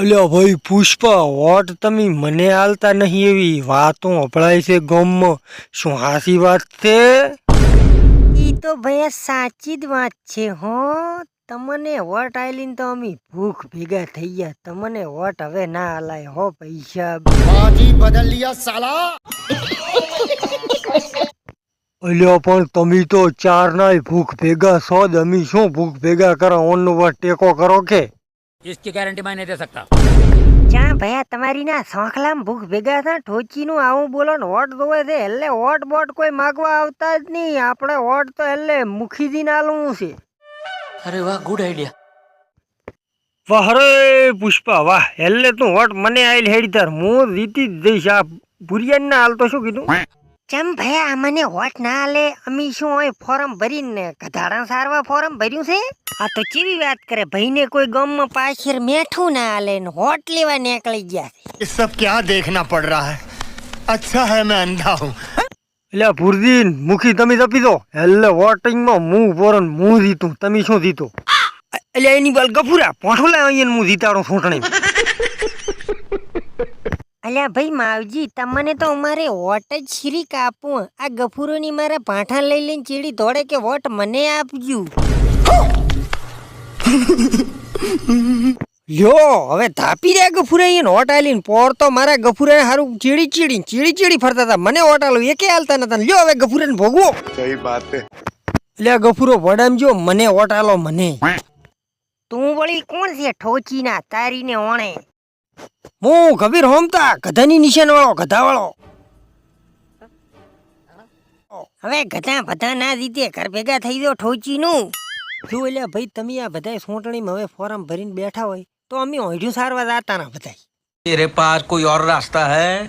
અલ્યા ભાઈ પુષ્પા વોટ તમે મને હાલતા નહીં એવી? વાતો હંભળાય છે ગામમાં. શું હાસી વાત છે? ઈ તો ભાઈ સાચી જ વાત છે હો. તમને વોટ આઈલીન તો અમે ભૂખ ભેગા થઈ ગયા. તમને વોટ હવે ના હલાય હો પૈસા. બાજી બદલ લિયા સાલા. અલ્યા પણ તમે તો ચાર નાય ભૂખ ભેગા છો જ. અમે શું ભૂખ ભેગા કરો? ઓનનો વોટ ટેકો કરો કે? इसकी गारंटी मैं नहीं दे सकता ચા ભૈયા તમારી ના સોખલામ ભૂખ ભેગા થા ઠોચીનું આવું બોલો ને વોટ જોવે છે એટલે વોટ બોટ કોઈ માગવા આવતા જ નહીં આપણે વોટ તો એટલે મુખીજી નાલું છે અરે વાહ ગુડ આઈડિયા વાહ રે પુષ્પા વાહ એટલે તું વોટ મને આઈલ હેડી તાર હું જીતી જ જઈશ આ ભુરિયાન ના હાલ તો શું કીધું ચમ ભૈયા મને વોટ ના આલે અમી શું હોય ફોર્મ ભરીને ગધાડા સારવા ફોર્મ ભર્યું છે આ તો કેવી વાત કરે ભાઈને કોઈ ગામમાં પાછળ મેઠું ના આલે ને વોટ લેવા નીકળી ગયા છે ये सब क्या देखना पड़ रहा है अच्छा है मैं अंधा हूँ એટલે ભુરજીન મુખી તમે જપી દો એટલે વોટિંગમાં હું પોરન હું જીતું તમે શું જીતો એટલે એની બાલ ગફુરા પોઠોલા અહીંયા હું જીતાડો ચૂંટણી અલ્યા ભાઈ માવજી તમને તો અમારે વોટ જ શ્રીક આપવું આ ગફુરોની મારા ભાઠા લઈ લઈને ચીડી દોડે કે વોટ મને આપજો લ્યો હવે તાપી રહ્યા ગફુરાઈ એને ઓટાલીને પોર તો મારા ગફુરાએ સારું ચીડી ચીડી ચીડી ચીડી ફરતા હતા. મને ઓટાલો એકે હાલતા નતા. લ્યો હવે ગફુરાને ભોગવો. સહી વાત એટલે ગફુરો વડામજો મને ઓટાલો મને. તું વળી કોણ છે ઠોચીના તારીને ઓણે? હું કબીર હોમતા ગધાની નિશાન વાળો ગધા વાળો હવે ગધા બધા ના રીતે ઘર ભેગા થઈ ગયો ઠોચીનું જો એટલે ભાઈ, તમે આ બધા સોંટણીમાં હવે ફોર્મ ભરીને બેઠા હોય, તો અમે ઓઢ્યું સારવાર જતા ના બધાય મેરે પાસ કોઈ ઓર રાસ્તા હે?